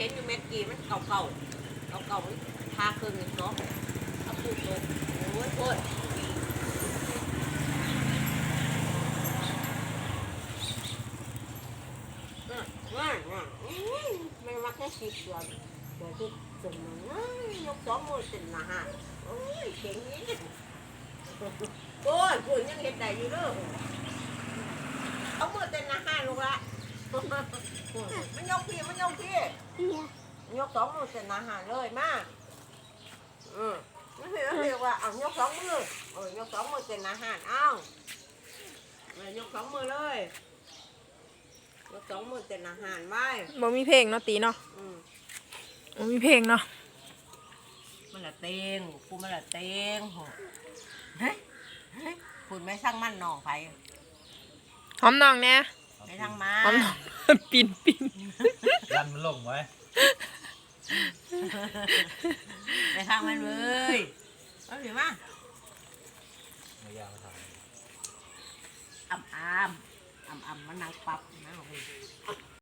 ห็นอยู่เม็ดกีมันเก่าเก่าเก่าเก่าทาเครื่องเนาะเอาปูตกโอ้ยโคตรอืมอืมอืมอืมมันมาแค่สิบเดือนเดี๋ยวที่สมมันอ้ายกสองมือเต็มหน้าฮะโอ้ยเก่งนี้โอ้ยคุณยังเห็นได้อยู่เด้อเอามือเต็มหน้าฮะลูกละมันยกพี่มันยกพี่ ยยกสองมือเสร็จอาหารเลยมาอืมไม่เห็นเรียกว่าเอายกสองมือเออยกสองมือเสร็จอาหารเอ้าเออยกสองมือเลยยกสองมือเสร็จอาหารไว้บ่มีเพลงเนาะตีเนาะอืมบ่มีเพลงเนาะมันละเตงกูมันละเตงโหเฮ้ยเฮ้ยคุณไม่สร้างมั่นหนองไปหอมน้องแน่ไม่สร้างมาหอมน้องปินปิน ยันมันลงไว้ไม่สร้างมันเลยเอาสิมาไม่ยากมาทอ่ำอ่ำอ่ำอ่ำมันนางปับนะโอ้ย